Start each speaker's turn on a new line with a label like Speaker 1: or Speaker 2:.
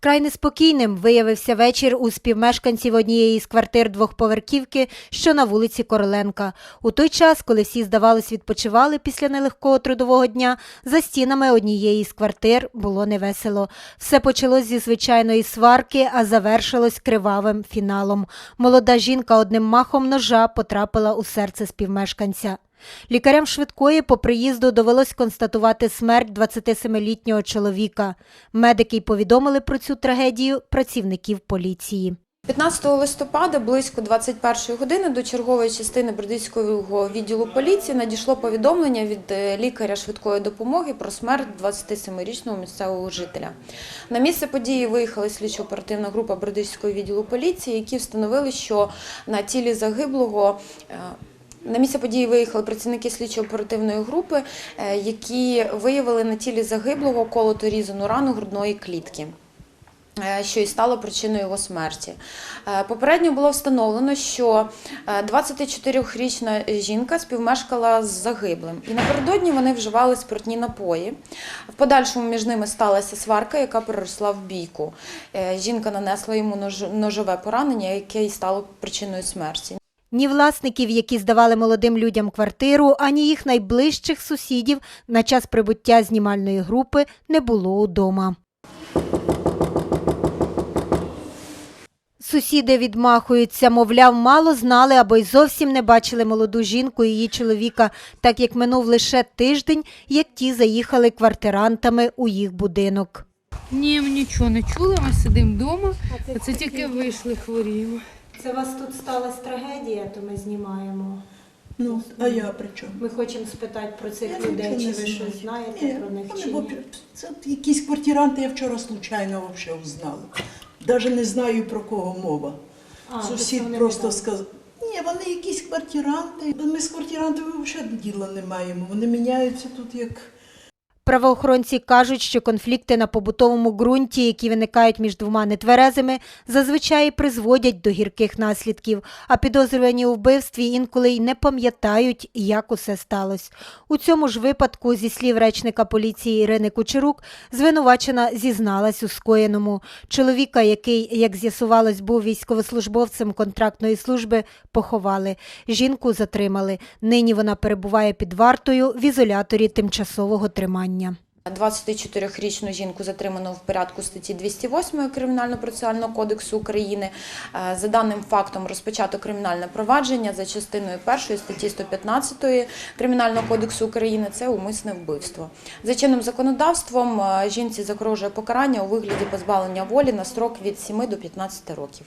Speaker 1: Вкрай неспокійним виявився вечір у співмешканців однієї з квартир двохповерхівки, що на вулиці Короленка. У той час, коли всі, здавалось, відпочивали після нелегкого трудового дня, за стінами однієї з квартир було невесело. Все почалось зі звичайної сварки, а завершилось кривавим фіналом. Молода жінка одним махом ножа потрапила у серце співмешканця. Лікарям швидкої по приїзду довелось констатувати смерть 27-літнього чоловіка. Медики й повідомили про цю трагедію працівників поліції.
Speaker 2: 15 листопада близько 21 години до чергової частини Бердицького відділу поліції надійшло повідомлення від е, лікаря швидкої допомоги про смерть 27-річного місцевого жителя. На місце події виїхала слідчо-оперативна група Бердицького відділу поліції, які встановили, що на тілі загиблого е, на місце події виїхали працівники слідчо-оперативної групи, е, які виявили на тілі загиблого колото різану рану грудної клітки. е, Що і стало причиною його смерті. Е, Попередньо було встановлено, що е, 24-річна жінка співмешкала з загиблим, і напередодні вони вживали спиртні напої. В подальшому між ними сталася сварка, яка переросла в бійку. Жінка нанесла йому нож- ножове поранення, яке і стало причиною смерті.
Speaker 1: Ні власників, які здавали молодим людям квартиру, ані їх найближчих сусідів на час прибуття знімальної групи не було удома. Сусіди відмахуються, мовляв, мало знали або й зовсім не бачили молоду жінку і її чоловіка, так як минув лише тиждень, як ті заїхали квартирантами у їх будинок.
Speaker 3: Ні, нічого не чули, ми сидимо вдома, а це тільки вийшли хворіємо.
Speaker 1: Це у вас тут сталася трагедія, то ми знімаємо.
Speaker 4: Ну, а я при чому?
Speaker 1: Ми хочемо спитати про цих
Speaker 4: Я нічого не знаю. Ні, вони бо Це якісь квартиранти, я вчора случайно взагалі узнала. Навіть не знаю про кого мова. Сусід просто сказав. Ні, вони якісь квартиранти. Ми з квартирантами взагалі діла не маємо. Вони міняються тут як.
Speaker 1: Правоохоронці кажуть, що конфлікти на побутовому ґрунті, які виникають між двома нетверезими, зазвичай призводять до гірких наслідків, а підозрювані у вбивстві інколи й не пам'ятають, як усе сталося. У цьому ж випадку, зі слів речника поліції Ірини Кучерук, звинувачена зізналась у скоєному. Чоловіка, який, як з'ясувалось, був військовослужбовцем контрактної служби, поховали. Жінку затримали. Нині вона перебуває під вартою в ізоляторі тимчасового тримання.
Speaker 2: 24-річну жінку затримано в порядку статті 208 Кримінально-процесуального кодексу України. Е, За даним фактом розпочато кримінальне провадження за частиною 1 статті 115 Кримінального кодексу України це умисне вбивство. За чинним законодавством е, жінці загрожує покарання у вигляді позбавлення волі на строк від 7 до 15 років.